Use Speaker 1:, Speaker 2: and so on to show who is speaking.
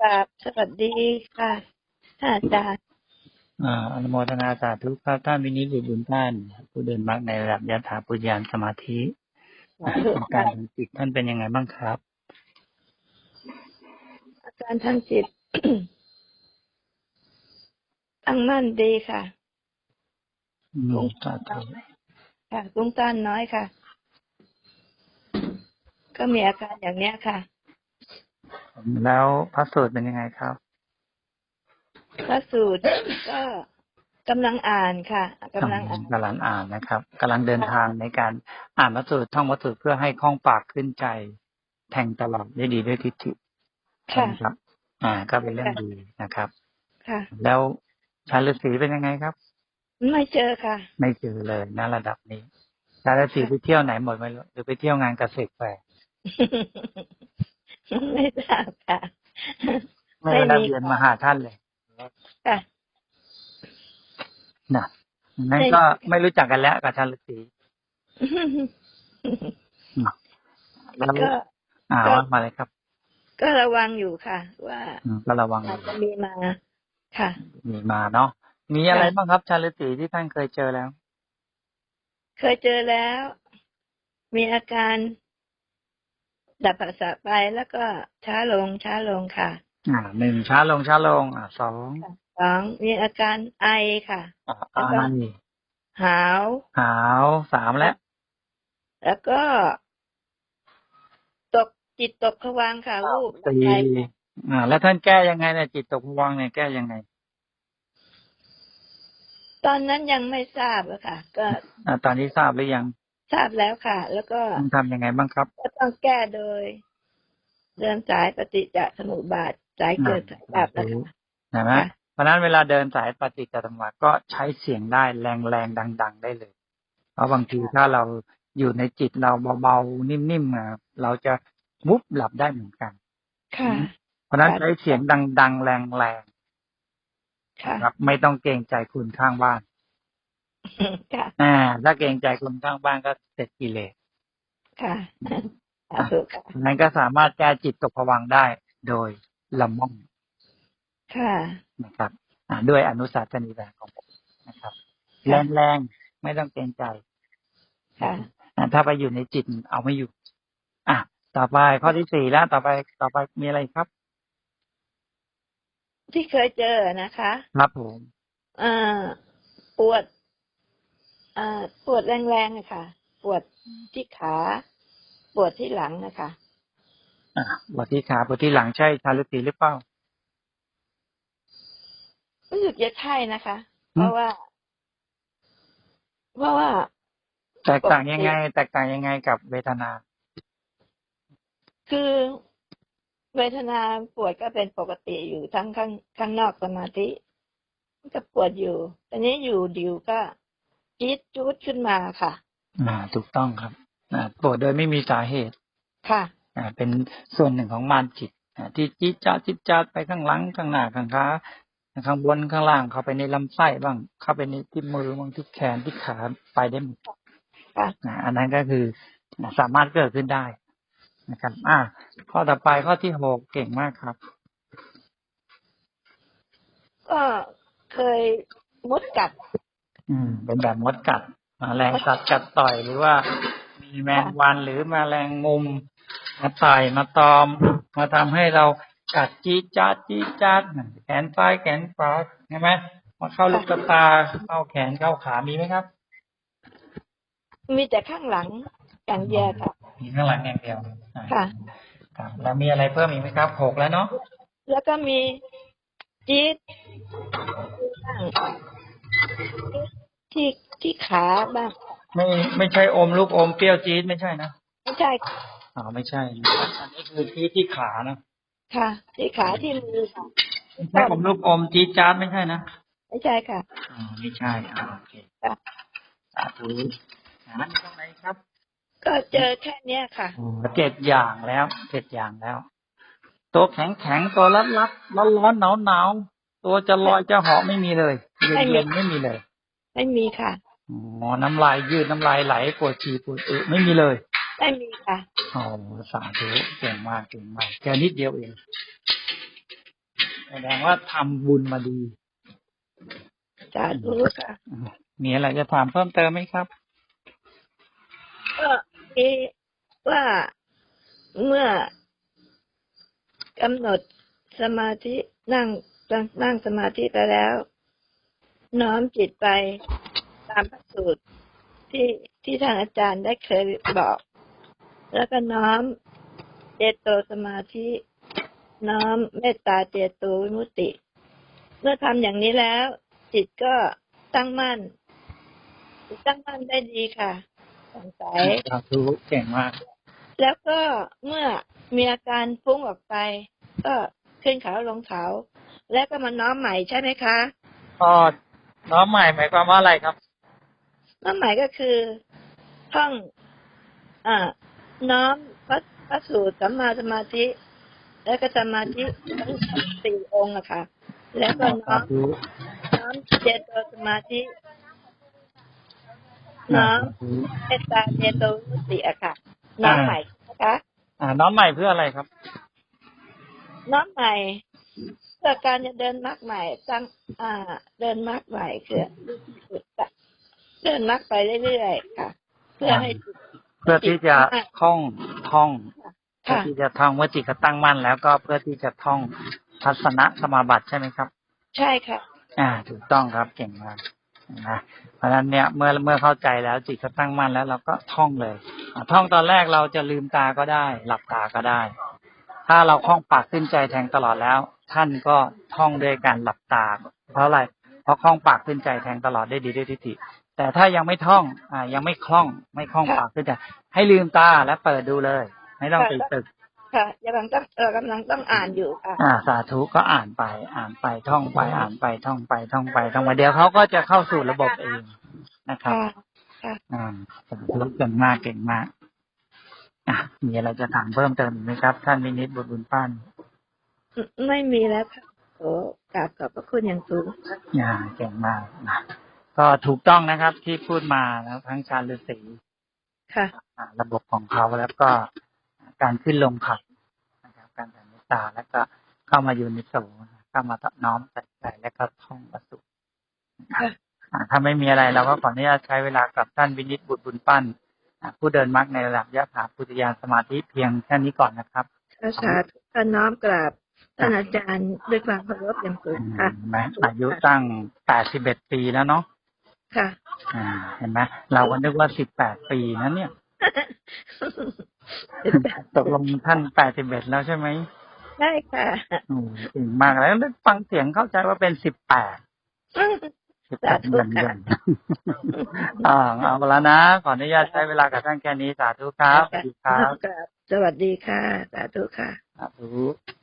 Speaker 1: ครับสวัสดีค่ะท่านอาจารย์
Speaker 2: อ่าอนุโมทนาสาธุครับท่านวินิจบุญบุญท่าน ผู้เดินมรรคในระดับยถาปุญญานสมาธิอาการทางจิตท่านเป็นยังไงบ้างครับ
Speaker 1: อาการทางจิตตั้งมั่นดีค่ะ
Speaker 2: อืมสาธุ
Speaker 1: ค่ะตุ้งต้านน้อยค่ะ ก็มีอาการอย่างเนี้ยค่ะ
Speaker 2: แล้วพระสูตรเป็นยังไงครับ
Speaker 1: พระสูตรก็กำลังอ่านค่ะกำลังอ่าน
Speaker 2: กำลังอ่านนะครับกำลังเดินทางในการอ่านพระสูตรท่องพระสูตรเพื่อให้คล่องปากขึ้นใจ แทงตลอดได้ดีด้วยทิฏฐิ
Speaker 1: ค่ะ
Speaker 2: นะครับ อ่า ก็เป็นเรื่องดีนะครับ
Speaker 1: ค่ะ
Speaker 2: แล้วชาฤาษีเป็นยังไงครับ
Speaker 1: ไม่เจอค่ะ
Speaker 2: ไม่เจอเลยนะระดับนี้ชาฤาษีไปเที่ยวไหนหมดไหมลูกหรือไปเที่ยวงานเกษตรแฟร์
Speaker 1: ไม่ทราบค่ะ
Speaker 2: ไม่
Speaker 1: ไม่
Speaker 2: ได้
Speaker 1: มี
Speaker 2: เรียน
Speaker 1: ค่ะ
Speaker 2: มาหาท่านเลย
Speaker 1: ค่ะ
Speaker 2: นะนั่น
Speaker 1: ไม่
Speaker 2: ก็ไม่รู้จักกันแล้วกับชาฤาษีแล้ว
Speaker 1: ก็
Speaker 2: อ่า
Speaker 1: ก็
Speaker 2: ว่ามาเลยครับ
Speaker 1: ก็ระวังอยู่ค่ะ ว่า
Speaker 2: อืมก็ระวัง
Speaker 1: อาจจะมีมาค่ะ
Speaker 2: มีมาเนาะมีอะไร
Speaker 1: ค่ะ
Speaker 2: บ้างครับชาฤาษีที่ท่านเคยเจอแล้ว
Speaker 1: เคยเจอแล้ว มีอาการ ดับภาษาไปแล้วก็ช้าลงช้าลงค่ะ
Speaker 2: อ่าหนึ่งช้าลงช้าลง อ่าสอง
Speaker 1: สองมีอาการไอค่ะ
Speaker 2: อ่า
Speaker 1: แล้วก็
Speaker 2: ไอ
Speaker 1: หาว
Speaker 2: หาวสามแล้ว
Speaker 1: แล้วก็ ตกจิตตกผวังค์ค่ะวูบ
Speaker 2: สี่
Speaker 1: ไป
Speaker 2: อ่า แล้วท่านแก้ยังไงเนี่ยจิตตกภวังค์เนี่ยแก้ยังไง
Speaker 1: ตอนนั้นยังไม่ทราบอะค่ะ ก็
Speaker 2: อ่า ตอนนี้ทราบหรือยัง
Speaker 1: ทราบแล้วค่ะ แล้วก็
Speaker 2: ต้องทำยังไงบ้างครับ
Speaker 1: ก็ต้องแก้โดย เดินสายปฏิจจสมุปบาทสายเกิดสายดับนะคะ
Speaker 2: ใช่ไหม
Speaker 1: ค่ะ
Speaker 2: เพราะฉะนั้นเวลาเดินสายปฏิจจสมุปบาทก็ใช้เสียงได้แรงๆดัง ๆ ได้เลย เพราะบางทีถ้าเราอยู่ในจิตเราเบาๆนิ่มๆอะเราจะวุบหลับได้เหมือนกัน
Speaker 1: ค่ะ
Speaker 2: เพราะฉะนั้น
Speaker 1: ค่ะ
Speaker 2: ใช้เสียงดัง ๆ แรงๆ
Speaker 1: ค่ะ
Speaker 2: ครับไม่ต้องเกรงใจคุณข้างบ้าน
Speaker 1: ค่ะ
Speaker 2: อ่า ถ้าเกรงใจคนข้างบ้านก็เสร็จกิเลส
Speaker 1: ค่ะสาธุค่ะ
Speaker 2: นั้นก็สามารถแก้จิตตกผวังค์ได้โดยละม่อม
Speaker 1: ค่ะ
Speaker 2: นะครับอ่าด้วยอนุสาสนีแบบของผมนะครับ
Speaker 1: ค่ะ
Speaker 2: แรงๆไม่ต้องเกรงใจ
Speaker 1: ค่ะ
Speaker 2: อ่าถ้าไปอยู่ในจิตเอาไม่อยู่ อะ ต่อไปข้อที่สี่แล้ว ต่อไปต่อไปมีอะไรครับ
Speaker 1: ที่เคยเจอนะคะ
Speaker 2: ครับผม
Speaker 1: อ่า ปวดอ่า ปวดแรงๆอะค่ะปวดที่ขา ปวดที่หลังนะคะ
Speaker 2: อ่าปวดที่ขาปวดที่หลังใช่ชาลุตีหรือเปล่า
Speaker 1: รู้สึกจะใช่นะคะ
Speaker 2: อืม
Speaker 1: เพราะว่า เพราะว่า
Speaker 2: แตกต่างยังไง แตกต่างยังไงกับเวทนา
Speaker 1: คือเวทนาปวดก็เป็นปกติอยู่ทั้งข้างข้างนอกสมาธิก็ปวดอยู่ตอนนี้อยู่ดิวก็ จี๊ดจุดขึ้นมาค่ะ
Speaker 2: อ่า ถูกต้องครับอ่าปวดโดยไม่มีสาเหตุ
Speaker 1: ค่ะ
Speaker 2: อ่า เป็นส่วนหนึ่งของมารจิตอ่าที่จี๊ดจ้าดจี๊ดจ้าดไปข้างหลังข้างหน้าข้างขาข้างบนข้างล่างเข้าไปในลำไส้บ้าง เข้าไปในที่มือบ้างที่แขนที่ขาไปได้หมด
Speaker 1: ค่ะ
Speaker 2: อ่าอันนั้นก็คือสามารถเกิดขึ้นได้นะครับ อ่า ข้อต่อไปข้อที่หกเก่งมากครับ
Speaker 1: ก็เคยมดกัด
Speaker 2: อืม เป็นแบบมดกัดแมลงสัตว์กัดต่อยหรือว่า มีแมงวันหรือแมลงมุมมาต่อยมาตอม มาทำให้เรากัดจี๊ดจ๊าดจี๊ดจ๊าดแขนซ้ายแขนขวาใช่ไหมมาเข้าลูกตาเข้าแขนเข้าขามีไหมครับ
Speaker 1: มีแต่ข้างหลังอย่างเดียวค่ะ
Speaker 2: มีข้างหลังอย่างเดียวอ่า
Speaker 1: ค่ะ
Speaker 2: ครับแล้วมีอะไรเพิ่มอีกไหมครับหกแล้วเนาะ
Speaker 1: แล้วก็มีจี๊ด ที่ที่ขาบ้าง
Speaker 2: ไม่ไม่ใช่อมลูกอมเปรี้ยวจี๊ดไม่ใช่นะ
Speaker 1: ไม่ใช่
Speaker 2: อ๋อไม่ใช่นะอันนี้คือที่ที่ขานะ
Speaker 1: ค่ะ ที่ขาที่มือค่ะ
Speaker 2: ไม่ใช่อมลูกอมจี๊ดจ๊าดไม่ใช่นะ
Speaker 1: ไม่ใช่ค่ะ
Speaker 2: อ๋อไม่ใช่อ่าโอเค
Speaker 1: ค่ะ
Speaker 2: สาธุอ่ามีตรงไหนครับ
Speaker 1: ก็เจอแค่เนี้ยค่ะ
Speaker 2: อ๋อเจ็ดอย่างแล้วเจ็ดอย่างแล้ว ตัวแข็งแข็งตัวรัดรัดร้อนร้อนหนาวหนาวตัวจะลอยจะเหาะไม่มีเลยเย็น
Speaker 1: ไม่มี
Speaker 2: เย็นไม่มีเลย
Speaker 1: ไม่มีค่ะ
Speaker 2: อ๋อน้ำลายยืดน้ำลายไหลปวดฉี่ปวดอึไม่มีเลย
Speaker 1: ไม่มีค่ะ
Speaker 2: อ๋อสาธุเก่งมากเก่งมากแค่นิดเดียวเองแสดงว่าทำบุญมาดี
Speaker 1: สาธุค่ะ
Speaker 2: มีอะไรจะถามเพิ่มเติมไหมครับ
Speaker 1: ก็คิดว่าเมื่อกำหนดสมาธินั่งนั่งสมาธิไปแล้ว น้อมจิตไปตามพระสูตรที่ที่ท่านอาจารย์ได้เคยบอก แล้วก็น้อมเจโตสมาธิ น้อมเมตตาเจโตวิมุตติเมื่อทำอย่างนี้แล้ว จิตก็ตั้งมั่นจิตตั้งมั่นได้ดีค่ะสงสัย
Speaker 2: สาธุเก่งมาก
Speaker 1: แล้วก็เมื่อมีอาการฟุ้งออกไป ก็ขึ้นเขาลงเขา แล้วก็มาน้อมใหม่ใช่ไหมคะ
Speaker 2: ก็ น้อมใหม่หมายความว่าอะไรครับ
Speaker 1: น้อมใหม่ก็คือท่องอ่าน้อมพระพระสูตรสัมมาสมาธิ แล้วก็สมาธิทั้งสี่องค์อะค่ะ แล้วก็น้อ
Speaker 2: สามธุ
Speaker 1: น้อมเจโตสมาธิน้อม
Speaker 2: สาธุ
Speaker 1: เมตตาเจโตวิมุตติอะค่ะ น้อมใหม่นะคะ
Speaker 2: อ่า น้อมใหม่เพื่ออะไรครับ
Speaker 1: น้อมใหม่ เพื่อการจะเดินมรรคใหม่ตั้งอ่า เดินมรรคใหม่คือเดินมรรคไปเรื่อยๆค่ะ เพื่อให้จิต
Speaker 2: เพื่อที่จะท่องท่องเพื่อ
Speaker 1: ค่ะ
Speaker 2: ที่จะท่องเมื่อจิตก็ตั้งมั่นแล้วก็เพื่อที่จะท่องทัศนะสมาบัติใช่ไหมครับ
Speaker 1: ใช่ค่ะ
Speaker 2: อ่า ถูกต้องครับเก่งมากนะเพราะฉะนั้นเนี่ยเมื่อเมื่อเข้าใจแล้วจิตก็ตั้งมั่นแล้วเราก็ท่องเลยอ่าท่องตอนแรกเราจะลืมตาก็ได้ หลับตาก็ได้ ถ้าเราคล่องปากขึ้นใจแทงตลอดแล้ว ท่านก็ท่องด้วยการหลับตา เพราะอะไรเพราะคล่องปากขึ้นใจแทงตลอดได้ดีด้วยทิฏฐิแต่ถ้ายังไม่ท่องอ่ายังไม่คล่องไม่คล่องปากขึ้นใจให้ลืมตาและเปิดดูเลย ไม่ต้องติดตึก
Speaker 1: ค่ะยังกำลังต้องเออกำลังต้องอ่านอยู่ค่ะ
Speaker 2: อ่าสาธุก็อ่านไป อ่านไปท่องไป อ่านไปท่องไปท่องไปท่องไปเดี๋ยวเขาก็จะเข้าสู่ระบบเองนะครับ
Speaker 1: ค่ะค่ะ
Speaker 2: อ่าสาธุเก่งมากเก่งมาก อะมีอะไรจะถามเพิ่มเติมอีกไหมครับ ท่านมินิตบุตรบุญปั้น
Speaker 1: ไม่ไม่มีแล้วค่ะโอ้กราบขอบพระคุณอย่างสูงค่ะ
Speaker 2: อ่าเก่งมากนะก็ถูกต้องนะครับที่พูดมาแล้วทั้งชาญฤาษี
Speaker 1: ค่ะ
Speaker 2: อ่าระบบของเขาแล้วก็การขึ้นลงขับนะครับ การแผ่เมตตาแล้วก็เข้ามาอยู่ในโสเข้ามาน้อมใส่ใจแล้วก็ท่องประสุนะครับ
Speaker 1: ค่ะ
Speaker 2: อ่าถ้าไม่มีอะไรเราก็ขออนุญาตใช้เวลากับท่านวินิตบุตรบุญปั้นอ่า ผู้เดินมรรคในระดับยะถาพุทธญาณสมาธิเพียงแค่นี้ก่อนนะครับ
Speaker 1: ค่ะสาธุค่ะน้อมกราบท่านอาจารย์ด้วยความเคารพอย่างสูงค่ะ
Speaker 2: เห็นไหมอายุตั้งแปดสิบเอ็ดปีแล้วเนาะ
Speaker 1: ค่ะ
Speaker 2: อ่าเห็นไหมเราก็นึกว่าสิบแปดปีนะเนี่ยตกลงท่านแปดสิบเอ็ดแล้วใช่ไหม
Speaker 1: ใช่ค่ะ
Speaker 2: โอ้เก่งมากแล้วฟังเสียงเข้าใจว่าเป็นสิบแปด สิบแปด
Speaker 1: สาธุ
Speaker 2: เดือน
Speaker 1: ค่ะ
Speaker 2: เดือนอ่าเอาแล้วนะ ขออนุญาตใช้เวลากับท่านแค่นี้สาธุครับ สวัสดีครับ
Speaker 1: กราบสวัสดีค่ะ สาธุค่ะ
Speaker 2: สาธุ